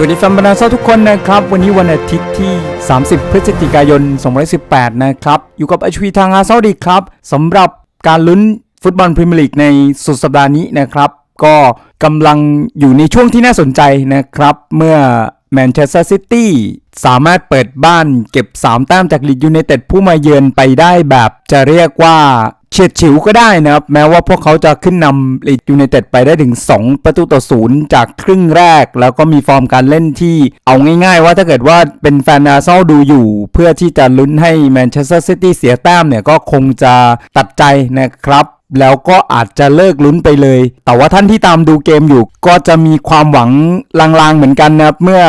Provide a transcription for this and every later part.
สวัสดีแฟนบอลนาซาทุกคนนะครับ วันนี้วันอาทิตย์ที่ 30 พฤศจิกายน 2018 นะครับ อยู่กับอชวีทางอาเซาดีครับสำหรับการลุ้นฟุตบอลพรีเมียร์ลีกในสุดสัปดาห์นี้นะครับ ก็กำลังอยู่ในช่วงที่น่าสนใจนะครับ เมื่อ แมนเชสเตอร์ซิตี้สามารถเปิดบ้านเก็บ 3 แต้มจากลีดยูไนเต็ดผู้มาเยือนไปได้แบบจะเรียกว่าเฉียดฉิวก็ได้นะครับ แม้ว่าพวกเขาจะขึ้นนำลีดยูไนเต็ดไปได้ถึง 2 ประตูต่อศูนย์จากครึ่งแรก แล้วก็มีฟอร์มการเล่นที่เอาง่ายๆ ว่าถ้าเกิดว่าเป็นแฟนอาร์เซนอลดูอยู่ เพื่อที่จะลุ้นให้แมนเชสเตอร์ซิตี้เสียแต้มเนี่ยก็คงจะตัดใจนะครับ แล้วก็อาจจะเลิกลุ้นไปเลย แต่ว่าท่านที่ตามดูเกมอยู่ ก็จะมีความหวังลางๆเหมือนกันนะครับ เมื่อ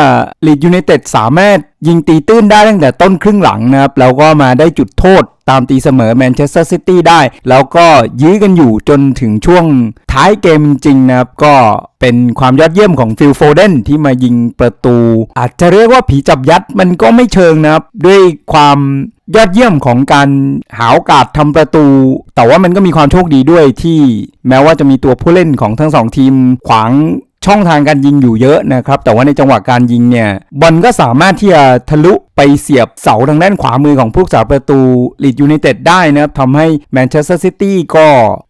ลีดยูไนเต็ดสามารถยิงตีตื้นได้ตั้งแต่ต้นครึ่งหลังนะครับ แล้วก็มาได้จุดโทษตามตีเสมอแมนเชสเตอร์ซิตี้ได้ แล้วก็ยื้อกันอยู่จนถึงช่วงท้ายเกมจริงนะครับ ก็เป็นความยอดเยี่ยมของฟิลโฟเดนที่มายิงประตู อาจจะเรียกว่าผีจับยัดมันก็ไม่เชิงนะครับ ด้วยความยอดเยี่ยมของการหาโอกาสทำประตู แต่ว่ามันก็มีความโชคดีด้วยที่แม้ว่าจะมีตัวผู้เล่นของทั้งสองทีมขวาง ช่องทางการยิงอยู่เยอะนะครับ แต่ว่าในจังหวะการยิงเนี่ยบอลก็สามารถที่จะทะลุไปเสียบเสาทางด้านขวามือของผู้รักษาประตูลีดยูไนเต็ดได้นะครับทำให้แมนเชสเตอร์ซิตี้ก็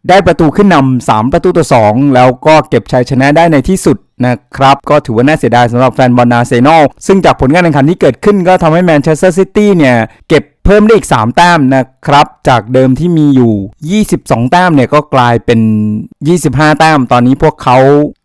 ได้ประตูขึ้นนำ3ประตูต่อ 2 แล้วก็เก็บชัยชนะได้ในที่สุดนะครับ ก็ถือว่าน่าเสียดายสำหรับแฟนบอลอาเซนอลซึ่งจากผลการแข่งขันที่เกิดขึ้นก็ทำให้แมนเชสเตอร์ซิตี้เนี่ยเก็บเพิ่มได้อีก 3 แต้มนะครับ จากเดิมที่มีอยู่ 22 แต้มเนี่ยก็กลายเป็น 25 แต้ม ตอนนี้พวกเขา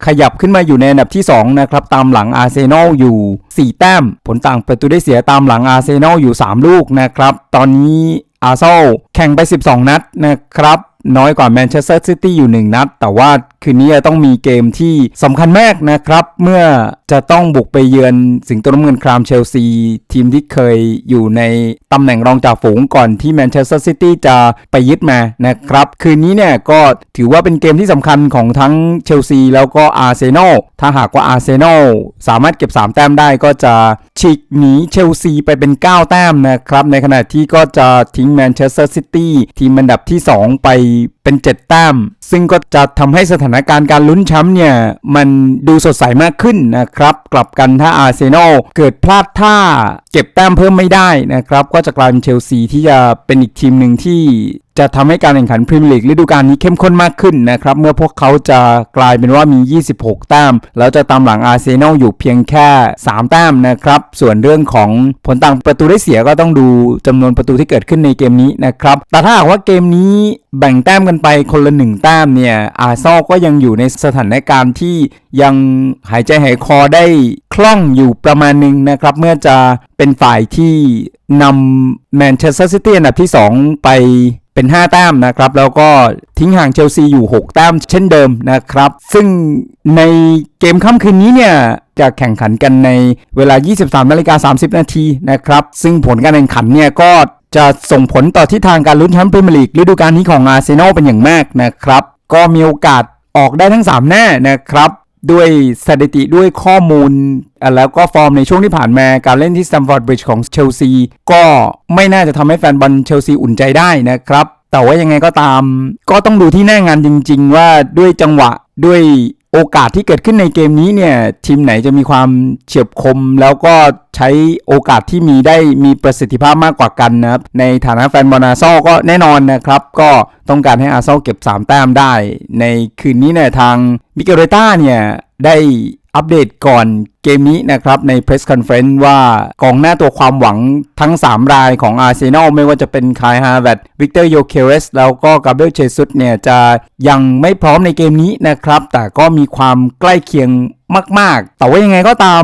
ขยับขึ้นมาอยู่ในอันดับที่ 2 นะครับ ตามหลังอาร์เซนอลอยู่ 4 แต้ม ผลต่างประตูได้เสียตามหลังอาร์เซนอลอยู่ 3 ลูกนะครับ ตอนนี้อาร์เซนอลแข่งไป 12 นัดนะครับ น้อยกว่าแมนเชสเตอร์ซิตี้อยู่ 1 นัด แต่ว่าคืนนี้ต้องมีเกมที่สำคัญมากนะครับ เมื่อจะต้องบุกไปเยือนสิงโตน้ำเงินครามเชลซี ทีมที่เคยอยู่ในตำแหน่งรองจ่าฝูงก่อนที่แมนเชสเตอร์ซิตี้จะไปยึดมานะครับ คืนนี้เนี่ยก็ถือว่าเป็นเกมที่สำคัญของทั้งเชลซีแล้วก็อาร์เซนอลถ้าหากว่าอาร์เซนอลสามารถเก็บ 3 แต้มได้ก็จะ ฉีกหนีเชลซีไปเป็น 9 แต้มนะครับ ในขณะที่ก็จะทิ้งแมนเชสเตอร์ซิตี้ทีมอันดับที่ 2 ไปเป็น 7 แต้ม ซึ่งก็จะทำให้สถานการณ์การลุ้นแชมป์เนี่ย มันดูสดใสมากขึ้นนะครับ กลับกันถ้าอาร์เซนอลเกิดพลาดท่าเก็บแต้มเพิ่มไม่ได้นะครับ ก็จะกลายเป็นเชลซีที่จะเป็นอีกทีมหนึ่งที่จะทำให้การแข่งขันพรีเมียร์ลีกฤดูกาลนี้เข้มข้นมากขึ้นนะครับ เมื่อพวกเขาจะกลายเป็นว่ามี 26 แต้ม แล้วจะตามหลังอาร์เซนอลอยู่เพียงแค่ 3 แต้มนะครับ ส่วนเรื่องของผลต่างประตูได้เสียก็ต้องดูจำนวนประตูที่เกิดขึ้นในเกมนี้นะครับแต่ถ้าหากว่าเกมนี้แบ่งแต้มกันไปคนละหนึ่งแต้มเนี่ยอาร์ซอก็ยังอยู่ในสถานการณ์ที่ยังหายใจหายคอได้คล่องอยู่ประมาณหนึ่งนะครับ เมื่อจะเป็นฝ่ายที่นำแมนเชสเตอร์ซิตี้อันดับที่ 2 ไปเป็น 5 แต้มนะครับ แล้วก็ทิ้งห่างเชลซีอยู่ 6 แต้มเช่นเดิมนะครับ ซึ่งในเกมค่ำคืนนี้เนี่ย จะแข่งขันกันในเวลา 23นาฬิกา30 นาทีนะครับ ซึ่งผลการแข่งขันเนี่ยก็ จะส่งผลต่อทิศทางการลุ้นแชมป์พรีเมียร์ลีกฤดูกาลนี้ของอาร์เซนอลเป็นอย่างมากนะครับ ก็มีโอกาสออกได้ทั้ง3แน่นะครับ ด้วยสถิติด้วยข้อมูล แล้วก็ฟอร์มในช่วงที่ผ่านมาการเล่นที่สแตมฟอร์ดบริดจ์ของเชลซีก็ไม่น่าจะทำให้แฟนบอลเชลซีอุ่นใจได้นะครับแต่ว่ายังไงก็ตาม ก็ต้องดูที่หน้างานจริง ๆ ว่าด้วยจังหวะด้วย โอกาสที่เกิดขึ้นในเกมนี้เนี่ยทีมไหนจะมีความเฉียบคม แล้วก็ใช้โอกาสที่มีได้มีประสิทธิภาพมากกว่ากันนะครับในฐานะแฟนบอลอาร์เซอลก็แน่นอนนะครับ ก็ต้องการให้อาร์เซอลเก็บ 3 แต้มได้ ในคืนนี้เนี่ยทาง มิเกลเรต้าเนี่ยได้อัปเดตก่อนเกมนี้นะครับใน Press Conference ว่ากองหน้าตัวความหวังทั้ง 3 รายของอาร์เซนอลไม่ว่าจะเป็นคายฮาร์แวดวิกเตอร์โยเคเรสแล้วก็กาเบรียลเชซุสเนี่ยจะยังไม่พร้อมในเกมนี้นะครับ แต่ก็มีความใกล้เคียง มาก ๆ แต่ว่ายังไงก็ตาม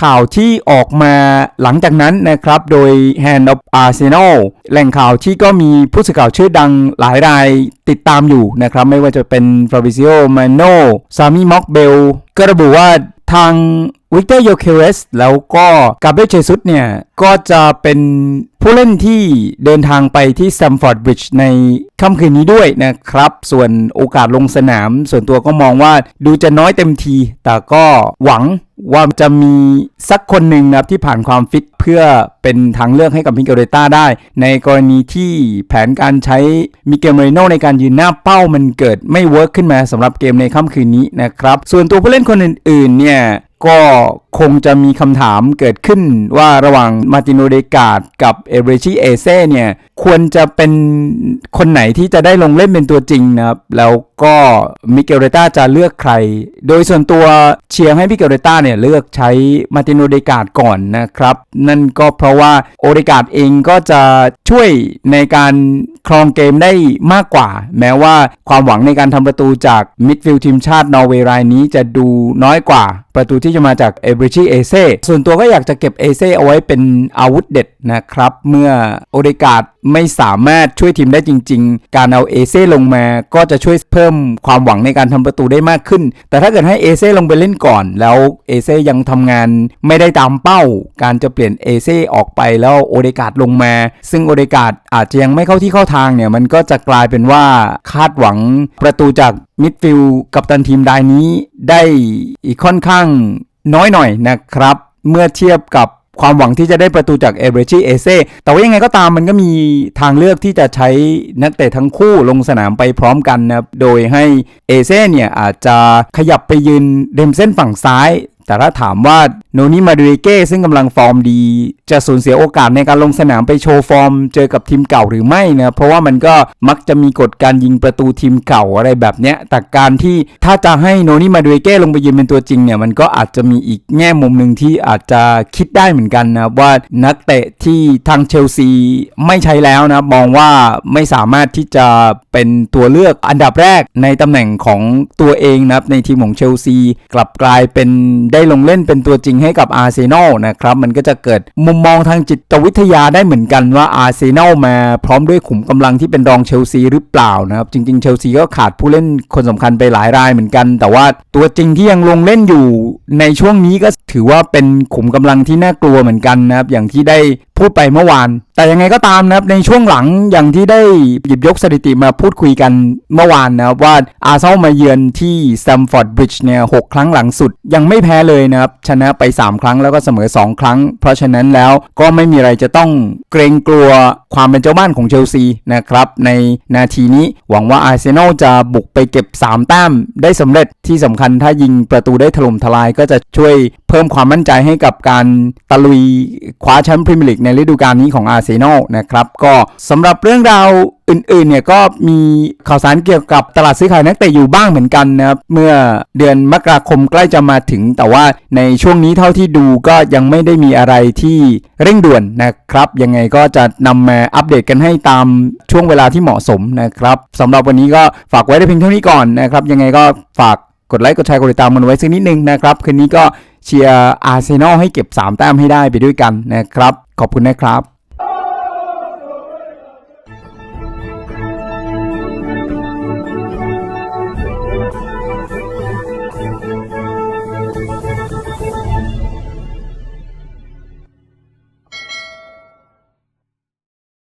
ข่าวที่ออกมาหลังจากนั้นนะครับ โดย Hand of Arsenal แหล่งข่าวที่ก็มีผู้สื่อข่าวชื่อดังหลายรายติดตามอยู่นะครับ ไม่ว่าจะเป็น Fabrizio Mano ซามิม็อกเบลก็ระบุว่า ทางวิกเตอร์โยเคเรสแล้วก็กาเบรียลเชซุสเนี่ย ก็จะเป็นผู้เล่นที่เดินทางไปที่แซมฟอร์ดบริดจ์ในค่ำคืนนี้ด้วยนะครับ ส่วนโอกาสลงสนาม ส่วนตัวก็มองว่าดูจะน้อยเต็มที แต่ก็หวัง ว่าจะมีสักคนหนึ่งนะครับที่ผ่านความฟิตเพื่อเป็นทางเลือกให้กับมิเกลเรต้าได้ ในกรณีที่แผนการใช้มิเกลเมริโนในการยืนหน้าเป้ามันเกิดไม่เวิร์กขึ้นมาสำหรับเกมในค่ำคืนนี้นะครับ ส่วนตัวผู้เล่นคนอื่นๆเนี่ย ก็คงจะมีคำถามเกิดขึ้นว่าระหว่างมาติโนเดกาดกับเอเบรชิเอเซ่เนี่ย ควรจะเป็นคนไหนที่จะได้ลงเล่นเป็นตัวจริงนะครับ แล้วก็มิเกลเรต้าจะเลือกใคร โดยส่วนตัวเชียร์ให้มิเกลเรต้าเนี่ยเลือกใช้มาติโนเดกาดก่อนนะครับ นั่นก็เพราะว่าโอเดกาดเองก็จะช่วยในการ ครองเกมได้มากกว่า แม้ว่าความหวังในการทำประตูจากมิดฟิลด์ทีมชาตินอร์เวย์รายนี้จะดูน้อยกว่า ประตูที่จะมาจากเอเบรชีเอเซ่ส่วนตัวก็อยากจะเก็บเอเซ่เอาไว้เป็นอาวุธเด็ดนะครับ เมื่อโอเดกาด ไม่สามารถช่วยทีมได้จริง ๆ การเอาเอเซ่ลงมาก็จะช่วยเพิ่มความหวังในการทำประตูได้มากขึ้น แต่ถ้าเกิดให้เอเซ่ลงไปเล่นก่อน แล้วเอเซ่ยังทำงานไม่ได้ตามเป้า การจะเปลี่ยนเอเซ่ออกไปแล้วโอเดกาดลงมา ซึ่งโอเดกาดอาจจะยังไม่เข้าที่เข้าทางเนี่ยมันก็จะกลายเป็นว่าคาดหวังประตูจากมิดฟิลด์กับตันทีมรายนี้ได้อีกค่อนข้างน้อยหน่อยนะครับ เมื่อเทียบกับ ความหวังที่จะได้ประตูจากเอเบรชีเอเซ่แต่ว่ายังไงก็ตามมันก็มีทางเลือกที่จะใช้นักเตะทั้งคู่ลงสนามไปพร้อมกันนะครับ โดยให้เอเซ่เนี่ยอาจจะขยับไปยืนเดมเส้นฝั่งซ้ายแต่ถ้าถามว่าโนนิมาดูเอเก้ซึ่งกำลังฟอร์มดี จะสูญเสียโอกาสในการลงสนามไปโชว์ฟอร์ม เจอกับทีมเก่าหรือไม่นะเพราะว่ามันก็มักจะมีกฎการยิงประตูทีมเก่าอะไรแบบเนี้ยแต่การที่ถ้าจะให้โนนี่มาดูเเก้ลงไปยืนเป็นตัวจริงเนี่ยมันก็อาจจะมีอีกแง่มุมหนึ่งที่อาจจะคิดได้เหมือนกันนะว่านักเตะที่ทางเชลซีไม่ใช้แล้วนะมองว่าไม่สามารถที่จะเป็นตัวเลือกอันดับแรกในตำแหน่งของตัวเองนะครับในทีมของเชลซีกลับกลายเป็นได้ลงเล่นเป็นตัวจริงให้กับอาร์เซนอลนะครับมันก็จะเกิดมุมมองทางจิตวิทยาได้เหมือนกันว่าอาร์เซนอลมาพร้อมด้วยขุมกำลังที่เป็นรองเชลซีหรือเปล่านะครับ จริง ๆ เชลซีก็ขาดผู้เล่นคนสำคัญไปหลายรายเหมือนกัน แต่ว่าตัวจริงที่ยังลงเล่นอยู่ในช่วงนี้ก็ถือว่าเป็นขุมกำลังที่น่ากลัวเหมือนกันนะครับ อย่างที่ได้ พูดไปเมื่อวาน แต่ยังไงก็ตามนะครับในช่วงหลังอย่างที่ได้หยิบยกสถิติมาพูดคุยกันเมื่อวานนะครับว่าอาร์เซนอลมาเยือนที่แซมฟอร์ดบริดจ์เนี่ยหกครั้งหลังสุด ยังไม่แพ้เลยนะครับ ชนะไป 3 ครั้งแล้วก็เสมอ 2 ครั้ง เพราะฉะนั้นแล้วก็ไม่มีอะไรจะต้องเกรงกลัวความเป็นเจ้าบ้านของเชลซีนะครับในนาทีนี้หวังว่าอาร์เซนอลจะบุกไปเก็บ 3 แต้มได้สำเร็จที่สำคัญถ้ายิงประตูได้ถล่มทลายก็จะช่วยเพิ่มความมั่นใจให้กับการตะลุยคว้าแชมป์พรีเมียร์ลีกในฤดูกาลนี้ของอาร์เซนอลนะครับก็สำหรับเรื่องราวอื่นๆเนี่ยก็มีข่าวสารเกี่ยวกับตลาดซื้อขายนักเตะอยู่บ้างเหมือนกันนะครับเมื่อเดือนมกราคมใกล้จะมาถึง แต่ว่าในช่วงนี้เท่าที่ดูก็ยังไม่ได้มีอะไรที่เร่งด่วนนะครับยังไงก็จะนำมาอัปเดตกันให้ตามช่วงเวลาที่เหมาะสมนะครับสำหรับวันนี้ก็ฝากไว้ได้เพียงเท่านี้ก่อนนะครับยังไงก็ฝาก กดไลค์กดแชร์กดติดตามมันไว้สักนิดนึงนะครับ คืนนี้ก็เชียร์อาร์เซนอลให้เก็บ 3 แต้มให้ได้ไปด้วยกันนะครับ ขอบคุณนะครับ